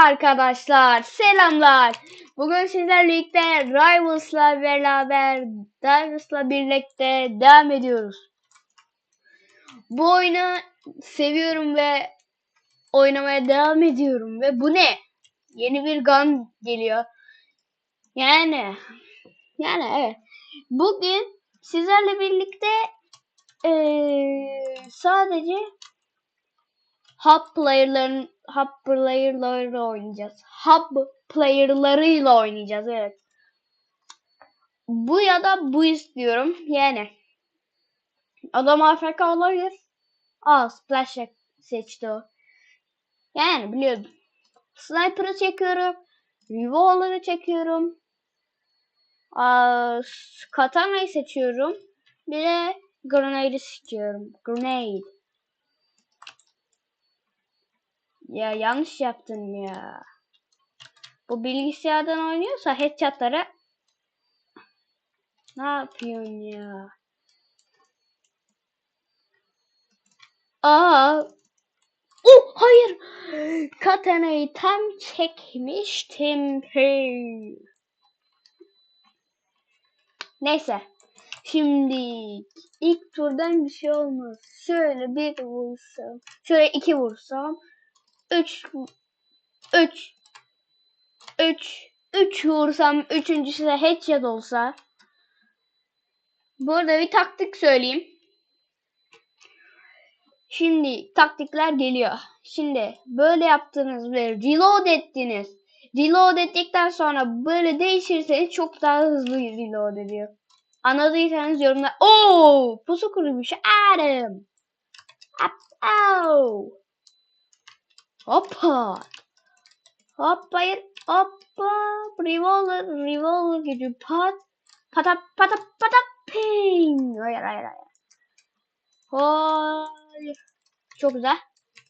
arkadaşlar, selamlar. Bugün sizlerle birlikte Rivals'la beraber, Rivals'la birlikte devam ediyoruz. Bu oyunu seviyorum ve oynamaya devam ediyorum ve bu ne? Yeni bir gun geliyor. Yani, yani evet. Bugün sizlerle birlikte eee, sadece hub player'ların hub player'larıyla oynayacağız. Hub player'larıyla oynayacağız evet. Bu ya da bu istiyorum. Yani adam AFK olabilir. Aa splash seçti o. Yani biliyordum. Sniper'ı çekiyorum. Revolver'ı çekiyorum. Aa, katana'yı seçiyorum. Bir de grenade'i seçiyorum. Grenade. Ya yanlış yaptın ya. Bu bilgisayardan oynuyorsa headshot'lara ne yapıyorsun ya? Aa. Oh hayır. Katana'yı tam çekmiştim. Hey. Neyse. Şimdi ilk turdan bir şey olmaz. Şöyle bir vursam. Şöyle iki vursam. 3 3 3 3 vursam üçüncüsü de headshot olsa Burada bir taktik söyleyeyim. Şimdi taktikler geliyor. Şimdi böyle yaptınız ve reload ettiniz. Reload ettikten sonra böyle değişirseniz çok daha hızlı reload ediyor. Anladıysanız yorumlar. Oo, pusu kurumuş. Adam. Up, oh. Hoppa. Hoppa hayır. Hoppa. Revolver. Revolver gücü pat. Patap patap patap ping. Hayır hayır hayır. Hayır. Çok güzel.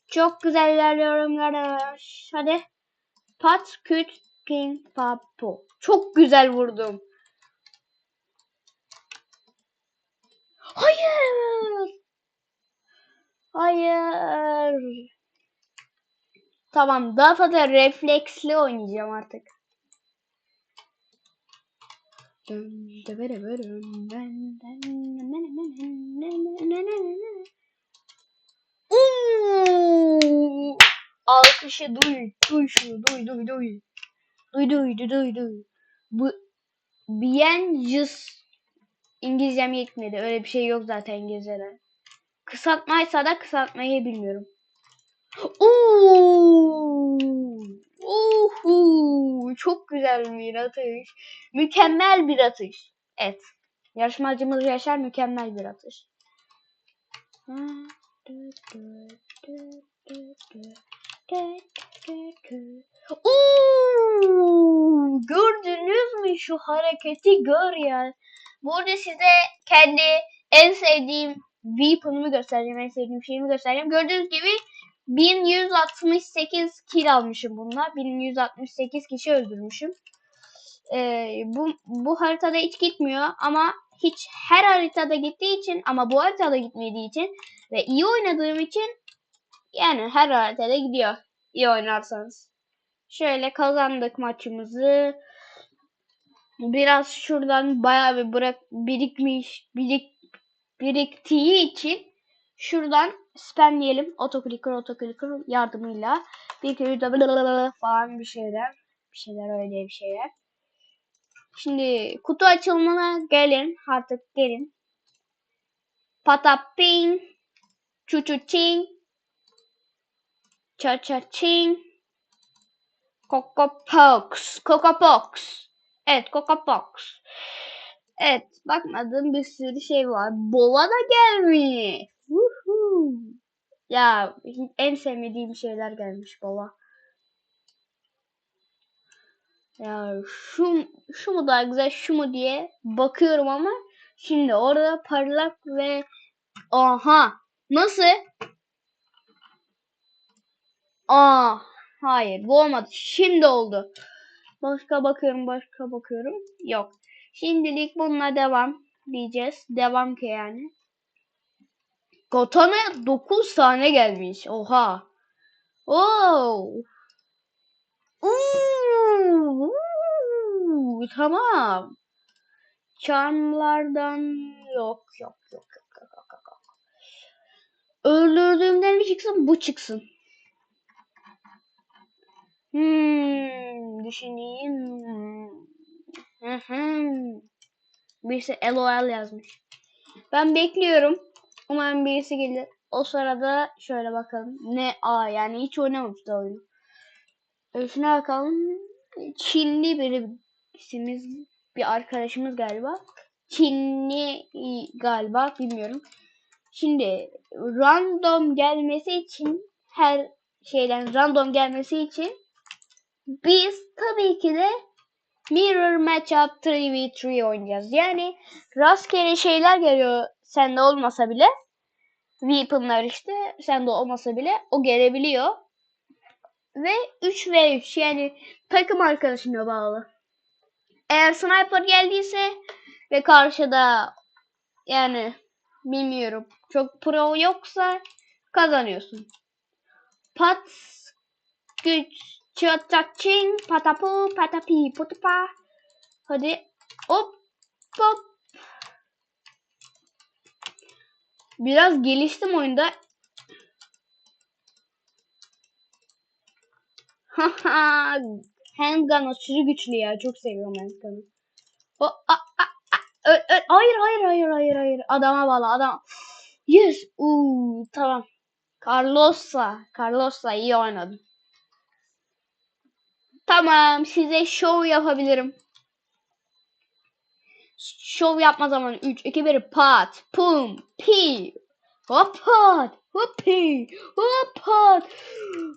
Çok güzel ilerliyorum arkadaş. Hadi. Pat küt ping papo. Çok güzel vurdum. Hayır. Hayır. Tamam daha fazla refleksli oynayacağım artık. Uuu! Alkışı duy, duy şunu, duy, duy, duy. Duy, duy, duy, duy, duy. Bu Bien just İngilizcem yetmedi. Öyle bir şey yok zaten İngilizce'de. Kısaltmaysa da kısaltmayı bilmiyorum. Uuu! Uhu! Çok güzel bir atış. Mükemmel bir atış. Evet. Yarışmacımız Yaşar mükemmel bir atış. Uuu! Gördünüz mü şu hareketi gör ya. Burada size kendi en sevdiğim weapon'umu göstereceğim. En sevdiğim şeyimi göstereceğim. Gördüğünüz gibi 1168 kill almışım bununla. 1168 kişi öldürmüşüm. Ee, bu, bu haritada hiç gitmiyor ama hiç her haritada gittiği için ama bu haritada gitmediği için ve iyi oynadığım için yani her haritada gidiyor. İyi oynarsanız. Şöyle kazandık maçımızı. Biraz şuradan bayağı bir bırak birikmiş birik biriktiği için şuradan spamleyelim. Otoclicker otoclicker yardımıyla. Bir kere falan bir şeyler. Bir şeyler öyle bir şeyler. Şimdi kutu açılımına gelin. Artık gelin. Pataping Çuçu çing Cha cha ching Coco Pox Coco Pox Evet Coco Pox Evet bakmadığım bir sürü şey var. Bola da gelmiş. Woohoo. Ya en sevmediğim şeyler gelmiş baba. Ya şu şu mu daha güzel şu mu diye bakıyorum ama şimdi orada parlak ve aha nasıl? Aa hayır bu olmadı. Şimdi oldu. Başka bakıyorum başka bakıyorum. Yok. Şimdilik bununla devam diyeceğiz. Devam ki yani. Katana 9 tane gelmiş. Oha. Oo. tamam. Charmlardan yok yok yok yok yok yok yok. Öldürdüğümden mi çıksın bu çıksın. Hmm, düşüneyim. Hı hı. Birisi LOL yazmış. Ben bekliyorum. Umarım birisi gelir. O sırada şöyle bakalım. Ne a yani hiç oynamamış da oyunu. Şuna bakalım. Çinli birisimiz bir arkadaşımız galiba. Çinli galiba bilmiyorum. Şimdi random gelmesi için her şeyden random gelmesi için biz tabii ki de Mirror Matchup 3v3 oynayacağız. Yani rastgele şeyler geliyor sende olmasa bile. Weapon'lar işte sende olmasa bile o gelebiliyor. Ve 3v3 yani takım arkadaşına bağlı. Eğer sniper geldiyse ve karşıda yani bilmiyorum çok pro yoksa kazanıyorsun. Pat güç çatçing patapu patapi putupa hadi hop hop biraz geliştim oyunda. Haha handgun aşırı güçlü ya. Çok seviyorum handgun'ı. O a, a, a, ö, ö, hayır hayır hayır hayır hayır. Adama bağlı adam. Yes uuu tamam. Carlos'la Carlos'la iyi oynadım Tamam size show yapabilirim. Show yapma zamanı 3, 2, 1 pat, pum, pi, hop pat, hop pi, hop pat,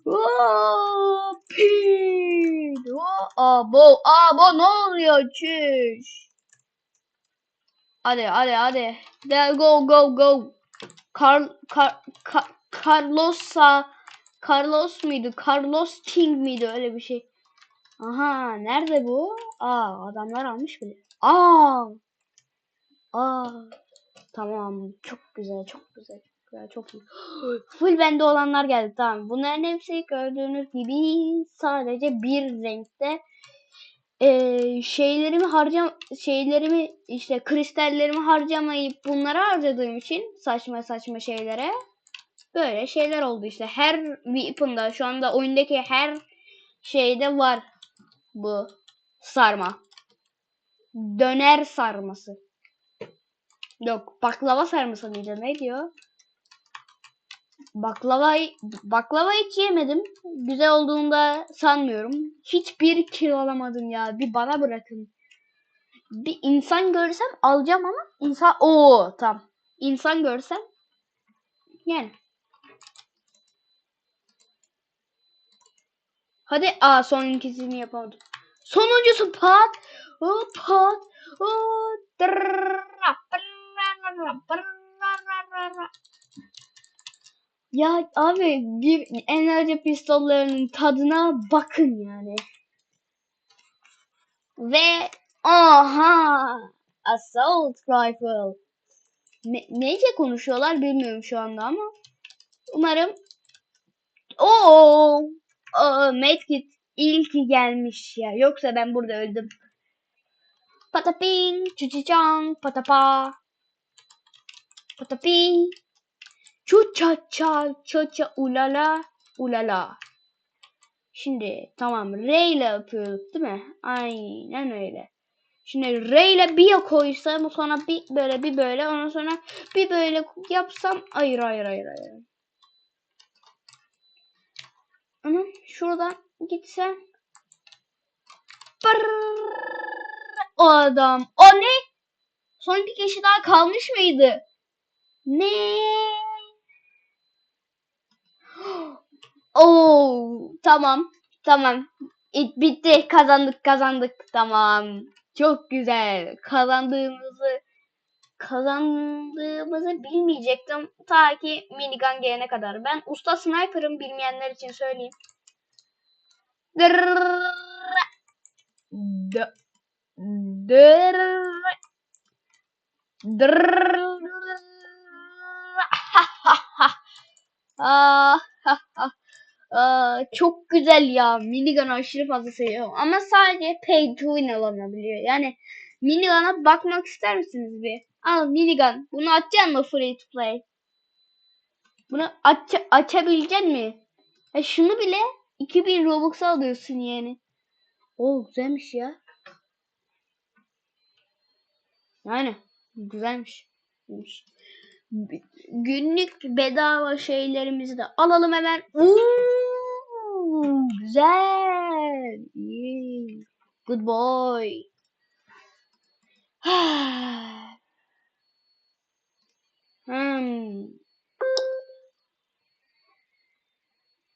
hop pi, abo, abo ne oluyor çüş. Hadi hadi hadi. There go go go. Carl, Car, Car, Carlos'a Carlos muydu? Carlos King miydi öyle bir şey. Aha nerede bu? Aa adamlar almış bile. Aa. Aa. Tamam çok güzel çok güzel. Çok güzel çok iyi. Full bende olanlar geldi tamam. Bunların hepsi gördüğünüz gibi sadece bir renkte. Ee, şeylerimi harcam şeylerimi işte kristallerimi harcamayıp bunları harcadığım için saçma saçma şeylere böyle şeyler oldu işte. Her weapon'da şu anda oyundaki her şeyde var bu sarma. Döner sarması. Yok baklava sarması mıydı ne diyor? Baklava baklava hiç yemedim. Güzel olduğunda sanmıyorum. Hiçbir kilo alamadım ya. Bir bana bırakın. Bir insan görsem alacağım ama insan o tam. İnsan görsem yani. Hadi a son ikisini yapamadım. Sonuncusu pat. O ya abi bir enerji pistollarının tadına bakın yani. Ve aha assault rifle. Ne, neyce konuşuyorlar bilmiyorum şu anda ama umarım o medkit ilki gelmiş ya. Yoksa ben burada öldüm. Pataping, çuçiçang, patapa. Patapi. Çuça ça çaça ulala ulala. Şimdi tamam R ile yapıyorduk değil mi? Aynen öyle. Şimdi R ile bir koysam sonra bir böyle bir böyle ondan sonra bir böyle yapsam hayır hayır hayır hayır. Ama şuradan gitsem o adam. O ne? Son bir kişi daha kalmış mıydı? Ne? Oo, tamam. Tamam. It bitti. Kazandık, kazandık. Tamam. Çok güzel. Kazandığımızı kazandığımızı bilmeyecektim ta ki minigun gelene kadar. Ben usta sniper'ım bilmeyenler için söyleyeyim. Aa, çok güzel ya. Minigun'u aşırı fazla seviyorum. Ama sadece pay to win alınabiliyor. Yani Minigun'a bakmak ister misiniz bir? Al Minigun. Bunu açacak mı free to play? Bunu aç açabilecek mi? Ya şunu bile 2000 Robux alıyorsun yani. Oo güzelmiş ya. Yani güzelmiş. Günlük bedava şeylerimizi de alalım hemen. Oo, güzel. Good boy. hmm.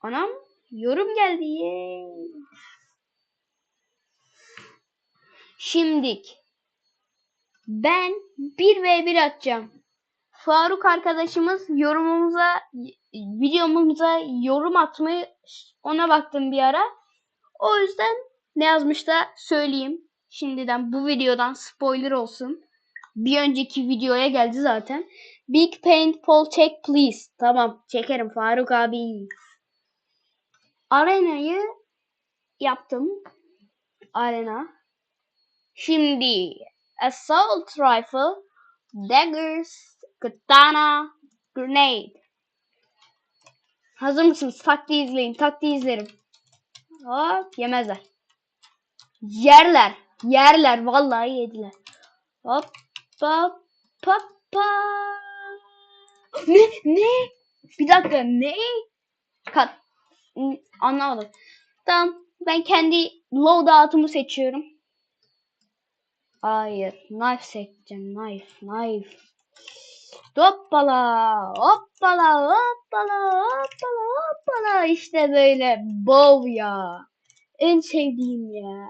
Anam yorum geldi. Yay. Şimdik. Ben 1v1 atacağım. Faruk arkadaşımız yorumumuza, videomuza yorum atmayı ona baktım bir ara. O yüzden ne yazmış da söyleyeyim. Şimdiden bu videodan spoiler olsun. Bir önceki videoya geldi zaten. Big paintball check please. Tamam çekerim Faruk abi. Arenayı yaptım. Arena. Şimdi assault rifle, daggers, katana, grenade. Hazır mısınız? Taktiği izleyin. Taktiği izlerim. Hop yemezler. Yerler. Yerler. Vallahi yediler. Hop hop hop hop. Ne? Ne? Bir dakika ne? Kat. Anlamadım. Tamam. Ben kendi loadout'umu seçiyorum. Hayır. Knife seçeceğim. Knife. Knife. Hoppala. Hoppala. Hoppala. Hoppala. Hoppala. İşte böyle. Bow ya. En sevdiğim ya.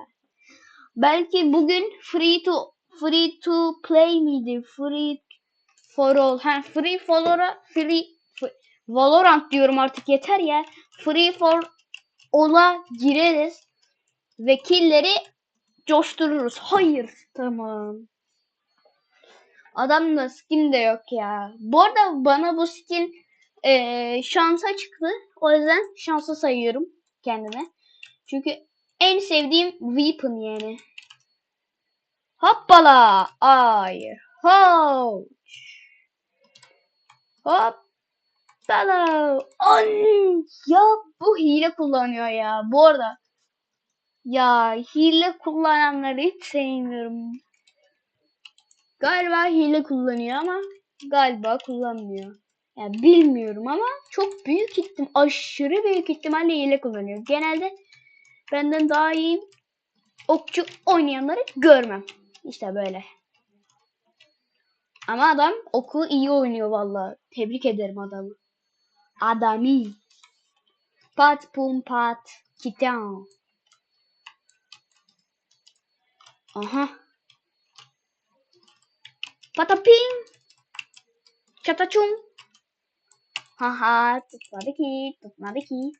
Belki bugün free to free to play miydi? Free for all. Ha, free for all. Free, free Valorant diyorum artık yeter ya. Free for all'a gireriz. Ve killleri coştururuz. Hayır. Tamam. Adamda skin de yok ya. Bu arada bana bu skin eee, şansa çıktı. O yüzden şansa sayıyorum kendime. Çünkü en sevdiğim weapon yani. Hoppala. Ay. Ho. Hoppala. Ay. Ya bu hile kullanıyor ya. Bu arada. Ya hile kullananları hiç sevmiyorum. Galiba hile kullanıyor ama galiba kullanmıyor. Yani bilmiyorum ama çok büyük ihtim aşırı büyük ihtimalle hile kullanıyor. Genelde benden daha iyi okçu oynayanları görmem. İşte böyle. Ama adam oku iyi oynuyor vallahi. Tebrik ederim adamı. Adami. Pat pum pat. Kitan. Aha. Patapim. Çataçum. Haha tutmadı ki tutmadı ki.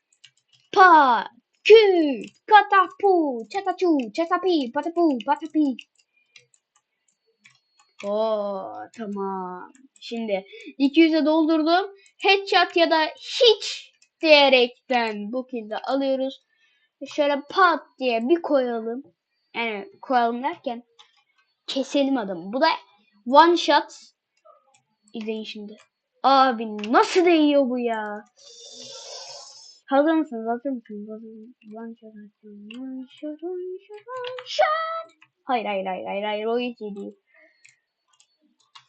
Pa. Kü. Katapu. Çataçu. Çatapi. Patapu. Patapi. Oo tamam. Şimdi 200'e doldurdum. Headshot ya da hiç diyerekten bu kilde alıyoruz. Şöyle pat diye bir koyalım. Yani koyalım derken keselim adamı. Bu da one shot. İzleyin şimdi. Abi nasıl değiyor bu ya? Hazır mısınız? Hazır mısınız? Hazır mısınız? One shot, one shot, one shot, one shot. Hayır hayır hayır hayır hayır o hiç iyi değil.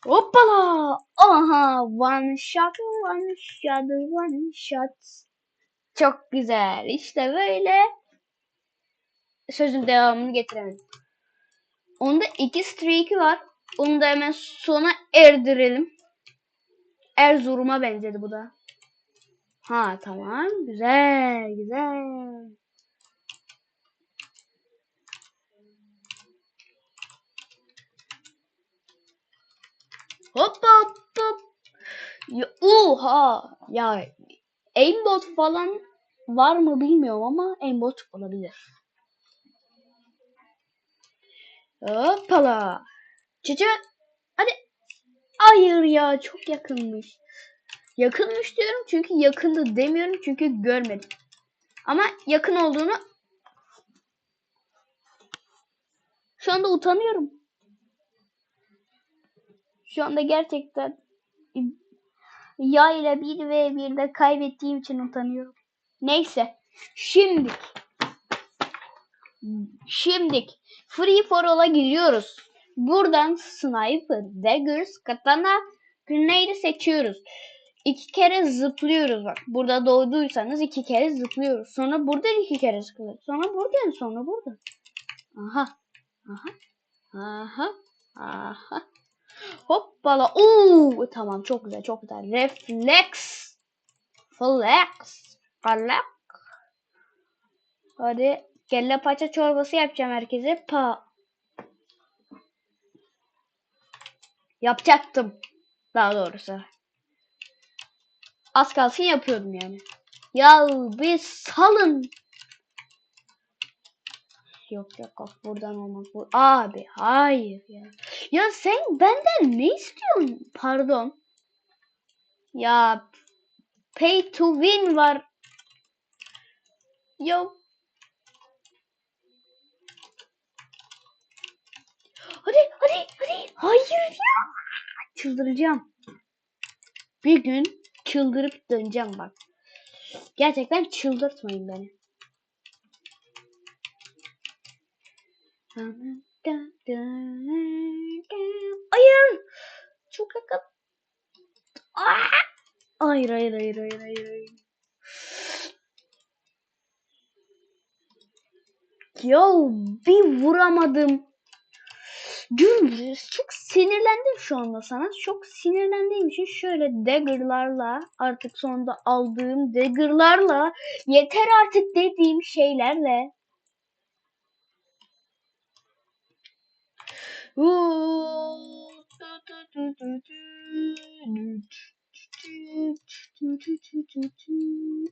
Hoppala! Aha! One shot, one shot, one shot. Çok güzel. İşte böyle. Sözün devamını getiremedim. Onda iki streak'i var. Onu da hemen sona erdirelim. Erzurum'a benzedi bu da. Ha tamam. Güzel. Güzel. Hop hop hop. Ya, oha. Ya aimbot falan var mı bilmiyorum ama aimbot olabilir. Hoppala. Çiçe. Hadi. Hayır ya çok yakınmış. Yakınmış diyorum çünkü yakındı demiyorum çünkü görmedim. Ama yakın olduğunu şu anda utanıyorum. Şu anda gerçekten ya ile bir ve bir kaybettiğim için utanıyorum. Neyse. Şimdi Şimdik Free for All'a giriyoruz. Buradan Sniper, Daggers, Katana, Grenade'i seçiyoruz. İki kere zıplıyoruz bak. Burada doğduysanız iki kere zıplıyoruz. Sonra buradan iki kere zıplıyoruz. Sonra buradan sonra buradan. Aha. Aha. Aha. Aha. Hoppala. Oo, tamam çok güzel çok güzel. Reflex. Flex. Flex. Hadi kelle paça çorbası yapacağım herkese. Pa. Yapacaktım. Daha doğrusu. Az kalsın yapıyordum yani. Ya bir salın. Yok yok yok buradan olmaz. Bu abi hayır ya. Ya sen benden ne istiyorsun? Pardon. Ya pay to win var. Ya Hadi hadi hadi. Hayır ya. Çıldıracağım. Bir gün çıldırıp döneceğim bak. Gerçekten çıldırtmayın beni. Hayır. Çok yakın. Aa! Hayır hayır hayır hayır hayır. hayır. Ya bir vuramadım. Dur çok sinirlendim şu anda sana. Çok sinirlendiğim için şöyle dagger'larla artık sonunda aldığım dagger'larla yeter artık dediğim şeylerle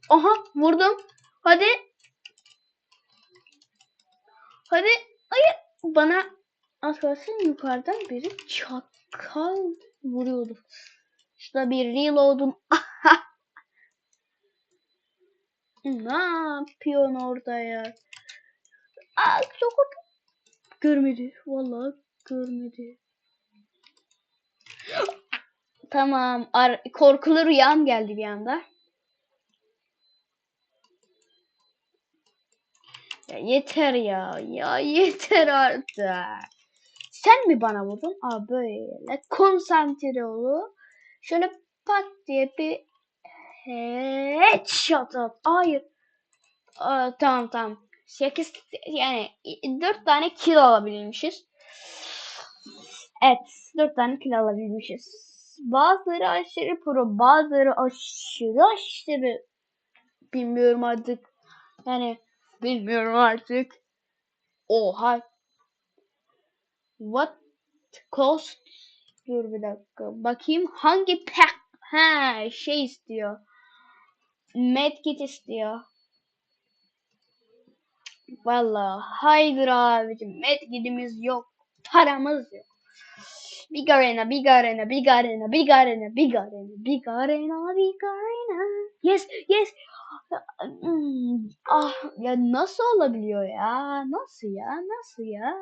Aha vurdum. Hadi. Hadi. Hayır. Bana az kalsın yukarıdan biri çakal vuruyordu. Şurada bir reload'um. ne yapıyorsun orada ya? Aa, çok Görmedi. Vallahi görmedi. tamam. Ar korkulu rüyam geldi bir anda. Ya yeter ya. Ya yeter artık. Sen mi bana vurdun? Aa böyle konsantre olu. Şöyle pat diye bir headshot at. Hayır. Aa, tamam tamam. 8 yani 4 tane kill alabilmişiz. Evet 4 tane kill alabilmişiz. Bazıları aşırı pro, bazıları aşırı aşırı bilmiyorum artık. Yani bilmiyorum artık. Oha. What cost? Dur bir dakika. Bakayım hangi pack? Ha şey istiyor. Medkit istiyor. Vallahi haydır abicim. Medkitimiz yok. Paramız yok. Big arena, big arena, big arena, big arena, big arena, big arena, big arena. Yes, yes. Hmm, Ah, ya nasıl olabiliyor ya? Nasıl ya? Nasıl ya?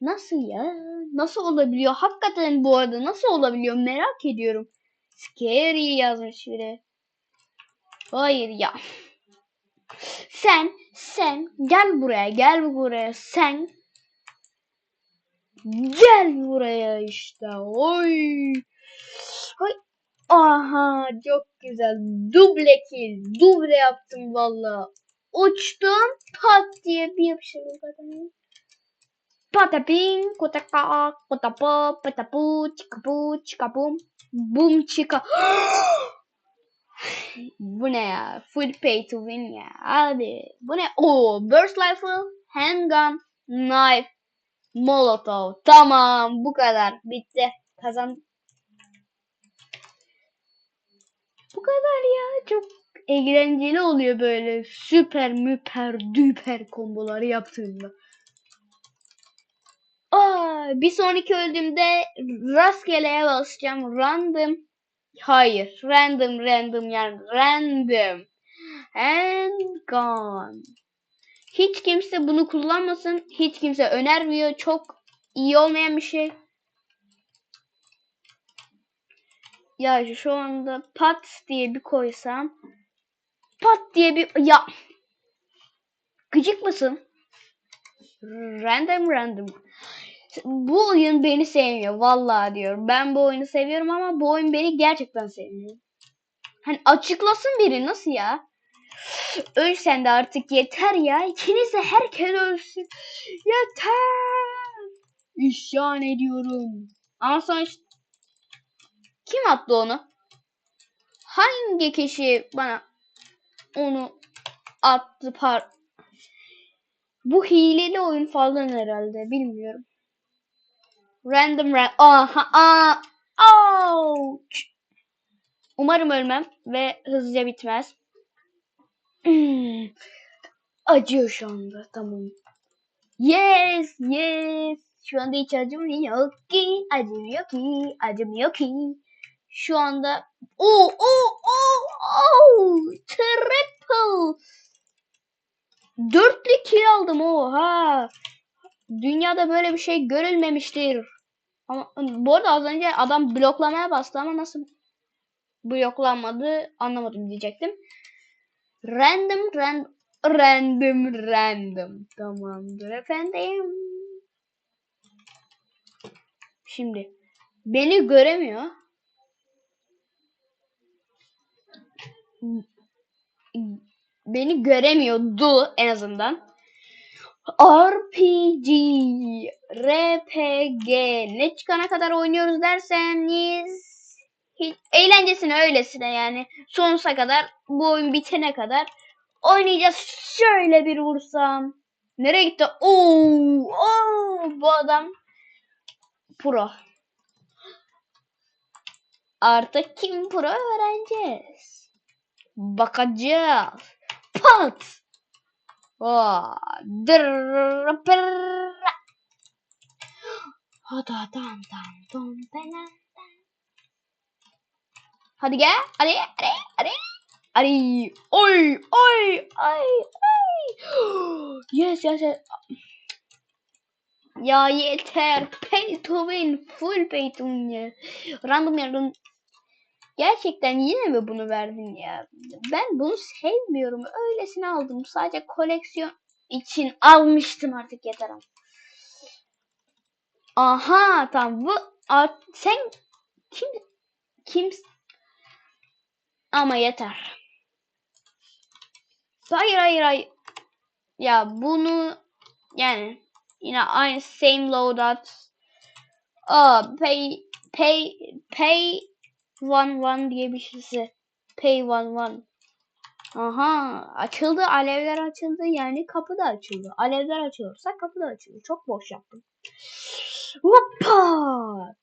Nasıl ya? Nasıl olabiliyor? Hakikaten bu arada nasıl olabiliyor? Merak ediyorum. Scary yazmış biri. Hayır ya. Sen, sen gel buraya, gel buraya. Sen gel buraya işte. Oy. Oy. Aha çok güzel. Duble kill. Duble yaptım valla. Uçtum. Pat diye bir yapıştırdım zaten. Patapin, kotaka, kotapo, patapu, çikapu, çikapum, bum çika. bu ne ya? Full pay to win ya. Abi bu ne? Oo, burst rifle, handgun, knife, molotov. Tamam bu kadar. Bitti. Kazan. Bu kadar ya. Çok eğlenceli oluyor böyle süper müper düper komboları yaptığımda. Aa, bir sonraki öldüğümde rastgeleye basacağım. Random. Hayır. Random random yani random. Handgun. Hiç kimse bunu kullanmasın. Hiç kimse önermiyor. Çok iyi olmayan bir şey. Ya şu anda pat diye bir koysam pat diye bir ya gıcık mısın? Random random. Bu oyun beni sevmiyor. Vallahi diyorum. Ben bu oyunu seviyorum ama bu oyun beni gerçekten sevmiyor. Hani açıklasın biri nasıl ya? Öl sen de artık yeter ya. İkiniz de herkes ölsün. Yeter. İsyan ediyorum. Ama sonuç kim attı onu? Hangi kişi bana onu attı par bu hileli oyun falan herhalde bilmiyorum. Random ran aha aa ouch. Umarım ölmem ve hızlıca bitmez. Acıyor şu anda tamam. Yes yes. Şu anda hiç acımıyor ki. Acımıyor ki. Acımıyor ki. Şu anda oh oh oh oh triple dörtlü kill aldım oha. Dünyada böyle bir şey görülmemiştir. Ama bu arada az önce adam bloklamaya bastı ama nasıl bloklanmadı anlamadım diyecektim. Random random random random. Tamamdır efendim. Şimdi beni göremiyor. Beni göremiyordu en azından. RPG, RPG ne çıkana kadar oynuyoruz derseniz hiç eğlencesine öylesine yani sonsuza kadar bu oyun bitene kadar oynayacağız. Şöyle bir vursam. Nereye gitti? Oo, oo bu adam pro. Artık kim pro öğreneceğiz. Bakacağız. Pat. Oh, dırr, pırr. Hadi adam dam dom belan. Hadi gel. Hadi hadi hadi. Hadi. Oy oy ay ay. Yes yes yes. Ya yeter. Pay to win. Full pay to win ya. Random yardım. Gerçekten yine mi bunu verdin ya? Ben bunu sevmiyorum. Öylesine aldım. Sadece koleksiyon için almıştım artık yeter. Aha tamam bu art, sen kim kim ama yeter. Hayır hayır hayır. Ya bunu yani yine aynı same loadout. Aa pay pay pay one one diye bir şeysi. Pay one one. Aha açıldı alevler açıldı yani kapı da açıldı. Alevler açılırsa kapı da açıldı. Çok boş yaptım. Hoppa!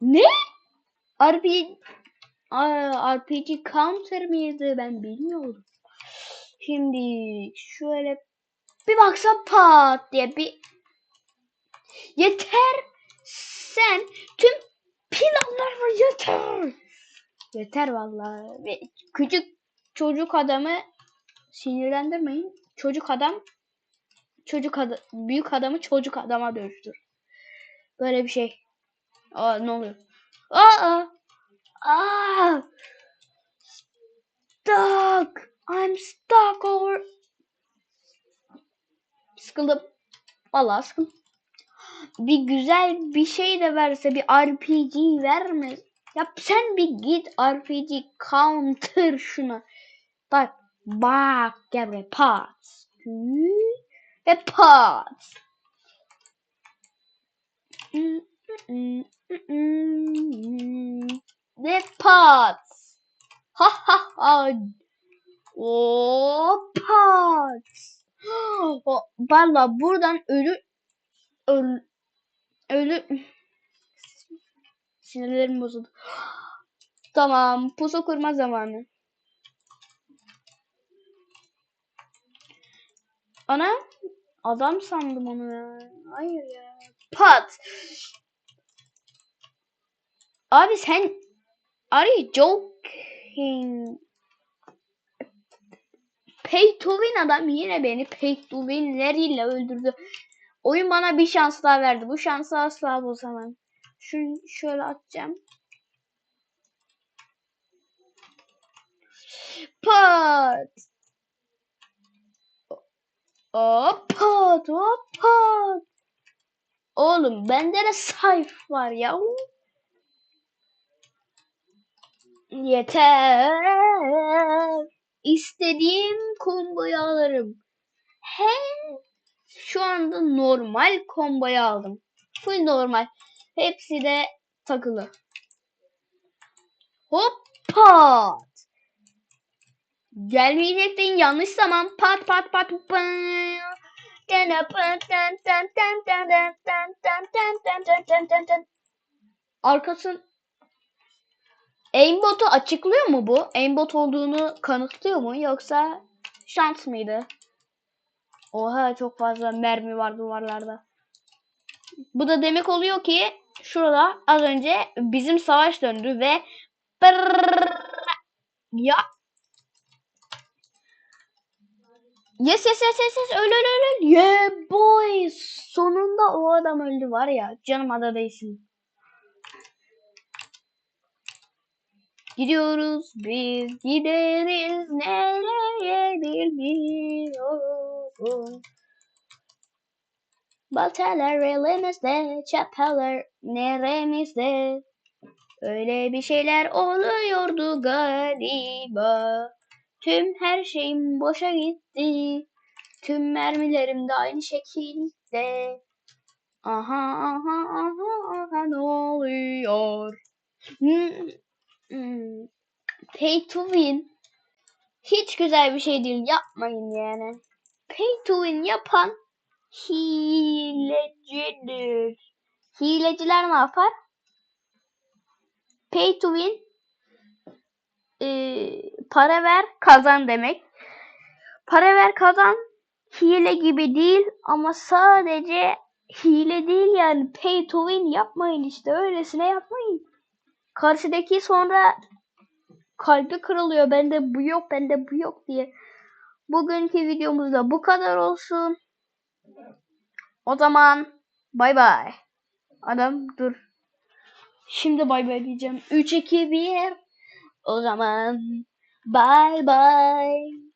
Ne? RPG RPG counter mıydı ben bilmiyorum. Şimdi şöyle bir baksam pat diye bir yeter sen tüm planlar var yeter. Yeter vallahi. Ve küçük çocuk adamı sinirlendirmeyin. Çocuk adam çocuk adam büyük adamı çocuk adama dönüştür. Böyle bir şey. Aa ne oluyor? Aa! Aa! Stuck. I'm stuck over. Sıkıldım. Vallahi sıkıldım. Bir güzel bir şey de verse bir RPG verme. Ya sen bir git RPG counter şuna. Bak bak gel buraya pat. Ve pat. Ve pat. Ha ha ha. O pat. O, valla buradan ölü ölü ölü sinirlerim bozuldu. Tamam, pusu kurma zamanı. Ana adam sandım onu ya. Hayır ya. Pat. Abi sen are you joking? pay to win adam yine beni pay to win'leriyle öldürdü. Oyun bana bir şans daha verdi. Bu şansı asla bozamam. Şunu şöyle atacağım. Pat. Hop pat hop pat. Oğlum bende de sayf var ya. Yeter. İstediğim komboyu alırım. Hem şu anda normal komboyu aldım. Full normal. Hepsi de takılı. Hoppa. Gelmeyecektin yanlış zaman. Pat pat pat pat. Arkasın Aimbot'u açıklıyor mu bu? Aimbot olduğunu kanıtlıyor mu yoksa şans mıydı? Oha çok fazla mermi var duvarlarda. Bu da demek oluyor ki şurada az önce bizim savaş döndü ve ya Yes yes yes yes yes öl öl öl öl. Yeah boy. Sonunda o adam öldü var ya. Canım ada değilsin. Gidiyoruz biz gideriz nereye bilmiyorum. Baltalar elimizde, çapalar neremizde. Öyle bir şeyler oluyordu galiba. Tüm her şeyim boşa gitti. Tüm mermilerim de aynı şekilde. Aha aha aha aha ne oluyor? Hmm, hmm. Pay to win. Hiç güzel bir şey değil. Yapmayın yani. Pay to win yapan hilecidir. Hileciler ne yapar? Pay to win e, para ver kazan demek. Para ver kazan hile gibi değil ama sadece hile değil yani pay to win yapmayın işte öylesine yapmayın. Karşıdaki sonra kalbi kırılıyor bende bu yok bende bu yok diye. Bugünkü videomuzda bu kadar olsun. O zaman bay bay. Adam dur. Şimdi bay bay diyeceğim. 3 2 1 o zaman bye bye.